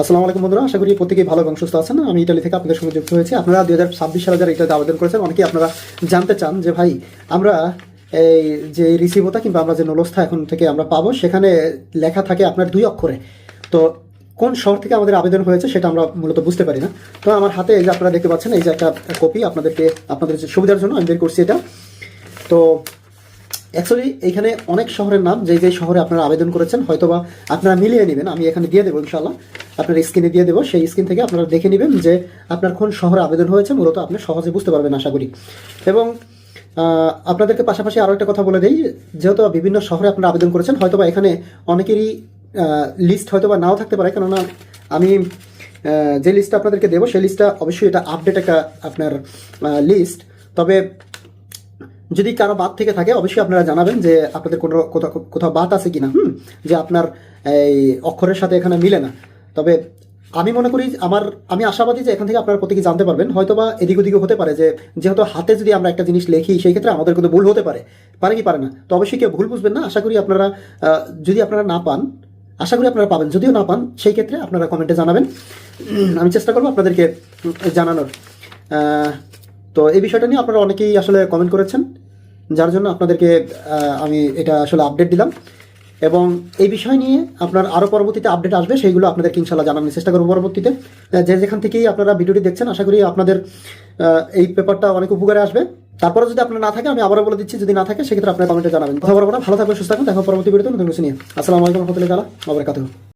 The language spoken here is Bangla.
আসসালামু আলাইকুম বন্ধুরা, আশা করি প্রত্যেকেই ভালো এবং সুস্থ আছেন। আমি ইটালি থেকে আপনাদের সঙ্গে যুক্ত হয়েছি। আপনারা দুই হাজার ছাব্বিশ সালে যারা এটাতে আবেদন করেছেন, অনেকেই আপনারা জানতে চান যে ভাই, আমরা এই যে রিসিভতা কিংবা আমরা যে নলস্থা এখন থেকে আমরা পাবো, সেখানে লেখা থাকে আপনার দুই অক্ষরে। তো কোন শহর থেকে আমাদের আবেদন হয়েছে সেটা আমরা মূলত বুঝতে পারি না। তো আমার হাতে এই যে আপনারা দেখতে পাচ্ছেন, এই যে একটা কপি আপনাদেরকে, আপনাদের সুবিধার জন্য আমি বের করছি এটা। তো অ্যাকচুয়ালি এখানে অনেক শহরের নাম যে যে শহরে আপনারা আবেদন করেছেন, হয়তোবা আপনারা মিলিয়ে নেবেন, আমি এখানে দিয়ে দেবো ইনশাল্লাহ আপনার স্ক্রিনে দিয়ে দেবো, সেই স্ক্রিন থেকে আপনারা দেখে নেবেন যে আপনার কোন শহরে আবেদন হয়েছে, মূলত আপনি সহজে বুঝতে পারবেন আশা করি। এবং আপনাদেরকে পাশাপাশি আরও একটা কথা বলে দিই, যেহেতু বিভিন্ন শহরে আপনারা আবেদন করেছেন, হয়তোবা এখানে অনেকেরই লিস্ট হয়তোবা নাও থাকতে পারে, কেননা আমি যে লিস্টটা আপনাদেরকে দেবো, সেই লিস্টটা অবশ্যই এটা আপডেট একটা আপনার লিস্ট তবে যদি কারও বাদ থেকে থাকে, অবশ্যই আপনারা জানাবেন যে আপনাদের কোনো কোথাও কোথাও বাদ আছে কিনা, হুম? যে আপনার এই অক্ষরের সাথে এখানে মিলে না। তবে আমি মনে করি আমার, আমি আশাবাদী যে এখান থেকে আপনারা প্রত্যেকে জানতে পারবেন। হয়তোবা এদিক ওদিকে হতে পারে যে, যেহেতু হাতে যদি আমরা একটা জিনিস লিখি, সেই ক্ষেত্রে আমাদের কিন্তু ভুল হতে পারে। পারে কি পারে না? তো অবশ্যই কেউ ভুল বুঝবেন না। আশা করি আপনারা যদি আপনারা না পান, আশা করি আপনারা পাবেন। যদিও না পান, সেই ক্ষেত্রে আপনারা কমেন্টে জানাবেন। আমি চেষ্টা করব আপনাদেরকে জানানোর। তো এই বিষয়টা নিয়ে আপনারা অনেকেই আসলে কমেন্ট করেছেন, যার জন্য আপনাদেরকে আমি এটা আসলে আপডেট দিলাম। এবং এই বিষয় নিয়ে আপনার আরও পরবর্তীতে আপডেট আসবে, সেইগুলো আপনাদেরকে ইনশাল্লাহ জানানোর চেষ্টা করব পরবর্তীতে। যে যেখান থেকেই আপনারা ভিডিওটি দেখছেন, আশা করি আপনাদের এই পেপারটা অনেক উপকারে আসবে। তারপরে যদি আপনার না থাকে, আমি আবারও বলে দিচ্ছি, যদি না থাকে, সেক্ষেত্রে আপনার কমেন্টে জানাবেন। কথা বলব না, ভালো থাকবে সুস্থ থাকুন দেখো পরবর্তী ভিডিওতে নতুন কিছু নিয়ে। আসসালামু আলাইকুম রহমতুল্লাহ আবার কথা